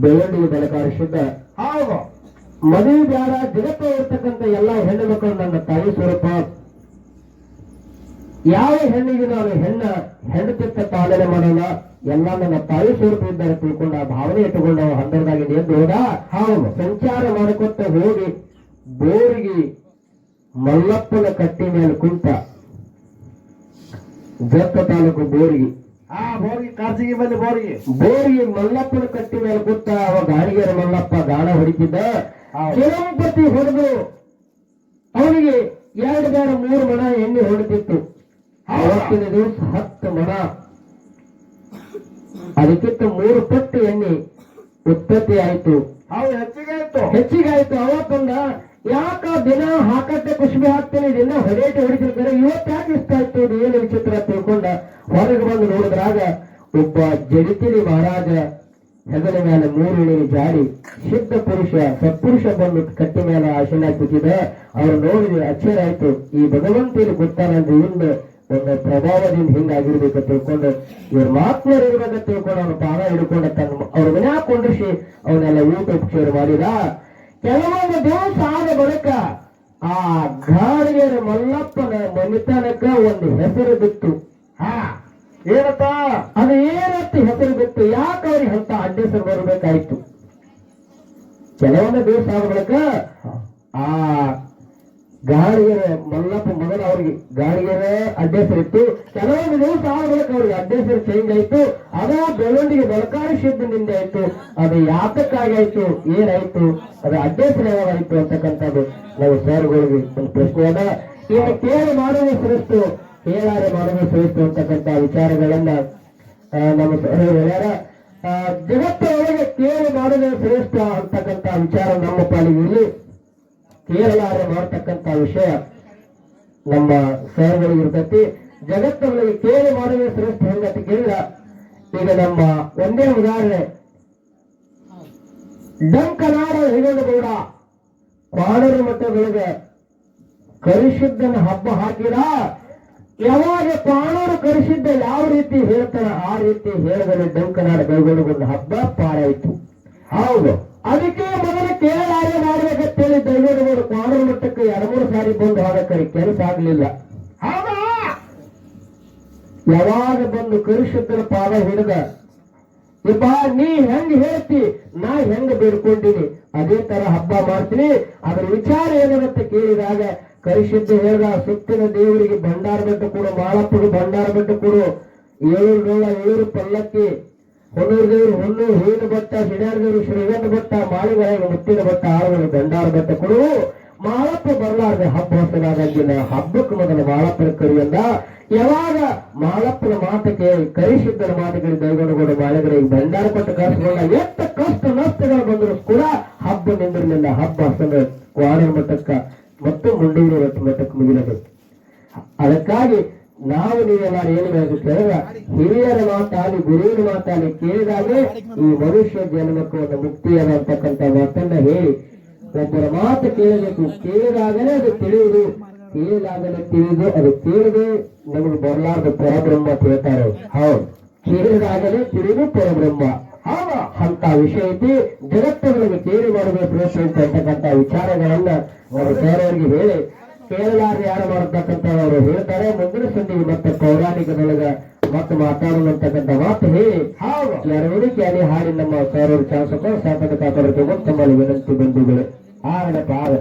ಬೆಳ್ಳುಳ್ಳಿ ಬೆಳಕಾರಿ ಶುದ್ಧ. ಹೌದು. ಮದುವೆ ಬ್ಯಾಡ ಜಗತ್ತು ಇರ್ತಕ್ಕಂಥ ಎಲ್ಲಾ ಹೆಣ್ಣು ಮಕ್ಕಳು ನನ್ನ ತಾಯಿ ಸ್ವರೂಪ. ಯಾವ ಹೆಣ್ಣಿಗೆ ನಾನು ಹೆಣ್ಣ ಹೆಣ್ಣುತ್ತಿತ್ತ ಪಾಲನೆ ಮಾಡೋಣ ಎಲ್ಲ ನನ್ನ ತಾಯಿ ಸ್ವರೂಪ ಇದ್ದಾರೆ ತಿಳ್ಕೊಂಡ ಆ ಭಾವನೆ ಇಟ್ಟುಕೊಂಡು ಹಂದರದಾಗಿದೆ ಎಂದು ಹೋದ. ಹೌದು. ಸಂಚಾರ ಮಾಡಿಕೊಟ್ಟ ಹೋಗಿ ಬೋರಿಗೆ ಮಲ್ಲಪ್ಪನ ಕಟ್ಟಿ ಮೇಲೆ ಕುಂತ ಜತ್ತ ತಾಲೂಕು ಬೋರಿಗೆ ಹಾ ಬೋರ್ಗಿ ಖರ್ಚಿಗೆ ಬಂದ ಬೋರ್ಗಿ. ಬೋರಿಗೆ ಮಲ್ಲಪ್ಪನ ಕಟ್ಟಿ ಮೇಲೆ ಕೂತ ಅವ ಗಾಡಿಗೆರ ಮಲ್ಲಪ್ಪ ಗಾಣ ಹೊಡಿತಿದ್ದ. ಕೆಲವೊಂದ್ಸತಿ ಹೊಡೆದು ಅವನಿಗೆ ಎರಡು ಬೇಡ ಮೂರು ಮಣ ಎಣ್ಣೆ ಹೊಡೆದಿತ್ತು. ಅವತ್ತಿನ ದಿವಸ ಹತ್ತು ಮಣ. ಅದಕ್ಕಿಂತ ಮೂರು ಪಟ್ಟು ಎಣ್ಣೆ ಉತ್ಪತ್ತಿ ಆಯ್ತು. ಹೆಚ್ಚಿಗೆ ಆಯ್ತು. ಹೆಚ್ಚಿಗೆ ಆಯ್ತು. ಅವತ್ತೊಂದ ಯಾಕ ದಿನ ಹಾಕತ್ತೆ ಕುಷ್ಬಿ ಹಾಕ್ತೇನೆ ದಿನ ಹೊಡೆಯಟೆ ಹೊಡಿತಿರ್ತಾರೆ ಇವತ್ತು ಯಾಕೆ ಇಷ್ಟ ಆಯ್ತು ಏನು ವಿಚಿತ್ರ ಹೊರಗೆ ಬಂದು ನೋಡಿದ್ರಾಗ ಒಬ್ಬ ಜಡಿತಿರಿ ಮಹಾರಾಜ ಹೆಗಲ ಮೇಲೆ ಮೂರು ಇಳಿ ಜಾರಿ ಸಿದ್ಧ ಪುರುಷ, ಸತ್ಪುರುಷ ಬಂದು ಕಟ್ಟಿ ಮೇಲೆ ಆಶನ ಕೂತಿದ ಅವ್ರು ನೋಡಿದ್ರೆ ಅಚ್ಚರಿ ಆಯ್ತು. ಈ ಭಗವಂತರು ಗೊತ್ತಾನಂದ್ರೆ ಹಿಂದೆ ಒಂದು ಪ್ರಭಾವದಿಂದ ಹಿಂಗಾಗಿರ್ಬೇಕು ತಿಳ್ಕೊಂಡು ಇವ್ರ ಮಾತ್ಮರು ಇರ್ಬೇಕ ತಿಳ್ಕೊಂಡು ಅವನ ಪಾದ ಹಿಡ್ಕೊಂಡ ತನ್ನ ಅವ್ರ ಮನೆ ಕೊಂಡಿಸಿ ಅವನ್ನೆಲ್ಲ ಊಟ ಉಪಚಾರ ಮಾಡಿದ. ಕೆಲವೊಂದು ದಿವಸ ಆದ ಬಳಿಕ ಆ ಗಾಡಿಯರ ಮಲ್ಲಪ್ಪನ ಮನಿತನಕ್ಕ ಒಂದು ಹೆಸರು ಬಿತ್ತು. ಹಾ ಏನತ್ತ ಅದು ಏನಂತ ಹೆಸರು ಬಿತ್ತು ಯಾಕೆ ಅವ್ರಿಗೆ ಅಂತ ಅಡ್ಡೆಸರು ಬರಬೇಕಾಯ್ತು? ಕೆಲವೊಂದು ದಿವಸ ಆದ ಬಳಿಕ ಆ ಗಾಳಿಗೆರೆ ಮಲ್ಲಪ್ಪ ಮೊದಲು ಅವ್ರಿಗೆ ಗಾಳಿಗೆರೆ ಅಡ್ಡೆಸರು ಇತ್ತು. ಕೆಲವೊಂದು ದಿವಸ ಆದ ಬಳಿಕ ಅವ್ರಿಗೆ ಅಡ್ಡೆಸರು ಚೇಂಜ್ ಆಯ್ತು. ಅದು ಬೆಳವಣಿಗೆ ಬೆಳಕಾರಿ ಶಬ್ದದಿಂದ ಆಯ್ತು. ಅದು ಯಾತಕ್ಕಾಗಿ ಆಯ್ತು ಏನಾಯ್ತು? ಅದು ಅಡ್ಡೆಸರು ಯಾವಾಗಾಯ್ತು ಅಂತಕ್ಕಂಥದ್ದು ನಾವು ಸರ್ಗಳಿಗೆ ಒಂದು ಪ್ರಶ್ನೆ ಅದ. ಕೇಳಿ ಮಾಡುವ ಶ್ರೇಷ್ಠ ಹೇಳಾರೆ ಮಾಡಲು ಶ್ರೇಷ್ಠ ಅಂತಕ್ಕಂಥ ವಿಚಾರಗಳನ್ನ ನಮ್ಮ ಸರ್ ಹೇಳ್ಯಾರ ಜಗತ್ತೊಳಗೆ ಕೇಳಿ ಮಾಡುವ ಶ್ರೇಷ್ಠ ಅಂತಕ್ಕಂಥ ವಿಚಾರ ನಮ್ಮ ಪಾಲಿಗೆ ಇಲ್ಲಿ ಕೇರಳಾರೆ ವಿಷಯ ನಮ್ಮ ಸರ್ಗಳಿಗೆ ಇರ್ತೈತಿ. ಜಗತ್ತೊಳಗೆ ಕೇಳಿ ಮಾಡುವ ಶ್ರೇಷ್ಠ ಹೆಂಗತಿ ಕೇಳಿದ ಈಗ ನಮ್ಮ ಒಂದೇ ಉದಾಹರಣೆ. ಡಂಕನಾಡ ಹಿರಿಯಗೌಡ ಕ್ವಾಡೂರು ಮಠಗಳಿಗೆ ಕರಿಶುದ್ಧನ ಹಬ್ಬ ಹಾಕಿದ ಯಾವಾಗ ಪಾಣೂರು ಕರೆಸಿದ್ದ ಯಾವ ರೀತಿ ಹೇಳ್ತಾರ ಆ ರೀತಿ ಹೇಳಿದರೆ ಡಂಕನಾಡ ಕೈಗೊಂಡು ಹಬ್ಬ ಪಾರಾಯಿತು ಹೌದು. ಅದಕ್ಕೆ ಮೊದಲು ಕೇಳಾರೆ ಮಾಡ್ಬೇಕಂತೇಳಿ ದೈವರುಗಳು ಕ್ವಾಡೂರು ಮಟ್ಟಕ್ಕೆ ಎರಡು ಮೂರು ಸಾರಿ ಬಂದು ಹಾಡಕ್ಕೆ ಕೆಲಸ ಆಗ್ಲಿಲ್ಲ. ಹೌದಾ. ಯಾವಾಗ ಬಂದು ಕರಿಶುದ್ಧನ ಪಾದ ಹಿಡಿದ ಇಪ್ಪ ನೀ ಹೆಂಗ್ ಹೇಳ್ತಿ? ನಾ ಹೆಂಗ್ ಬೇಡ್ಕೊಂಡಿನಿ? ಅದೇ ತರ ಹಬ್ಬ ಮಾಡ್ತೀನಿ. ಅದರ ವಿಚಾರ ಏನಂತ ಕೇಳಿದಾಗ ಕರಿಶುದ್ಧ ಹೇಳ ಸುತ್ತಿನ ದೇವರಿಗೆ ಭಂಡಾರ ಬೆಟ್ಟು ಕೊಡು, ಮಾಳಪ್ಪಗೆ ಭಂಡಾರ ಬೆಟ್ಟು ಕೊಡು. ಏಳು ಗೋಳ ಏಳು ಪಲ್ಲಕ್ಕಿ ಹೊನ್ನೂರು ದೇವರು ಹೊನ್ನೂರು ಹೂವಿನ ಬಟ್ಟ ಹಿರಿಯರ ದೇವರು ಶ್ರೀಗಂಧ ಬಟ್ಟ ಮಾಳಿಗಳಿಗೆ ಮುತ್ತಿನ ಬಟ್ಟ ಆಳುಗಳು ಭಂಡಾರ ಬೆಟ್ಟ ಕೊಡು. ಮಾಳಪ್ಪ ಬರಲಾರ್ದೆ ಹಬ್ಬ ಹೊಸನಾದಂಗಿಲ್ಲ ಹಬ್ಬಕ್ಕೆ ಮೊದಲು ಮಾಳಪ್ಪನ ಕರಿಯಂದ ಯಾವಾಗ ಮಾಳಪ್ಪನ ಮಾತಕ್ಕೆ ಕರಿಸಿದ್ದನ ಮಾತುಗಳಿಗೆ ದೈವನಗೋಡ ಮಾಳಿಗರಿಗೆ ಭಂಡಾರ ಪಟ್ಟ ಕಾಸುಗಳ ಎಷ್ಟು ಕಷ್ಟ ನಷ್ಟಗಳು ಬಂದರೂ ಕೂಡ ಹಬ್ಬ ನಿಂದಿರಲಿಲ್ಲ. ಹಬ್ಬ ಹಸನ ವಾರ ಮಟ್ಟಕ್ಕ ಮತ್ತು ಮುಂಡೂರು ಮಟ್ಟಕ್ಕೆ ಮುಗಿಲಬೇಕು ಅದಕ್ಕಾಗಿ ನಾವು ನೀವೆಲ್ಲ ಏನು ಬೇಕು ಕೇಳಿದ ಹಿರಿಯರ ಮಾತಾಡಿ, ಗುರುವಿನ ಮಾತಾಡಿ ಕೇಳಿದಾಗ ಈ ಮನುಷ್ಯ ಜನ್ಮಕ್ಕೆ ಒಂದು ಮುಕ್ತಿ ಅಂತಕ್ಕಂಥ ಮಾತನ್ನ ಹೇಳಿ, ಒಬ್ಬರ ಮಾತು ಕೇಳಬೇಕು. ಕೇಳಿದಾಗಲೇ ಅದು ತಿಳಿಯುವುದು. ಕೇಳಿದಾಗಲೇ ತಿಳಿದು ಅದು ಕೇಳಿದು ನಮಗೆ ಬರಲಾರ್ದು ಪರಬ್ರಹ್ಮ ಕೇಳ್ತಾರೆ ಹೌದು. ಕೇಳಿದಾಗಲೇ ತಿಳಿದು ಪರಬ್ರಹ್ಮ. ಹೌದಾ ಅಂತ ವಿಷಯ ಐತಿ ಜಗತ್ತುಗಳಿಗೆ ಕೇಳಿ ಮಾಡಬೇಕು ಪ್ರಯತ್ನ ಅಂತಕ್ಕಂಥ ವಿಚಾರಗಳನ್ನ ಅವರು ಬೇರೆಯವರಿಗೆ ಹೇಳಿ ಕೇಳಲಾರ ಯಾರು ಮಾಡತಕ್ಕಂತ ಅವರು ಹೇಳ್ತಾರೆ ಮುಂದಿನ ಸಂಧಿಗೆ ಮತ್ತೆ ಪೌರಾಣಿಕದೊಳಗ ಮತ್ತೆ ಮಾತಾಡುವಂತಕ್ಕಂತ ಅಂತಕ್ಕಂಥ ಮಾತು ಹೇಳಿ. ಹೌದು. ಅಲ್ಲಿ ಹಾಡಿ ನಮ್ಮ ಸೌರವರು ಶಾಸಕರು ಕಾಪಾಡಬೇಕು ತಮ್ಮಲ್ಲಿ ವಿನಂತಿ ಬಂಧುಗಳು. ಆರಣ ಪಾದ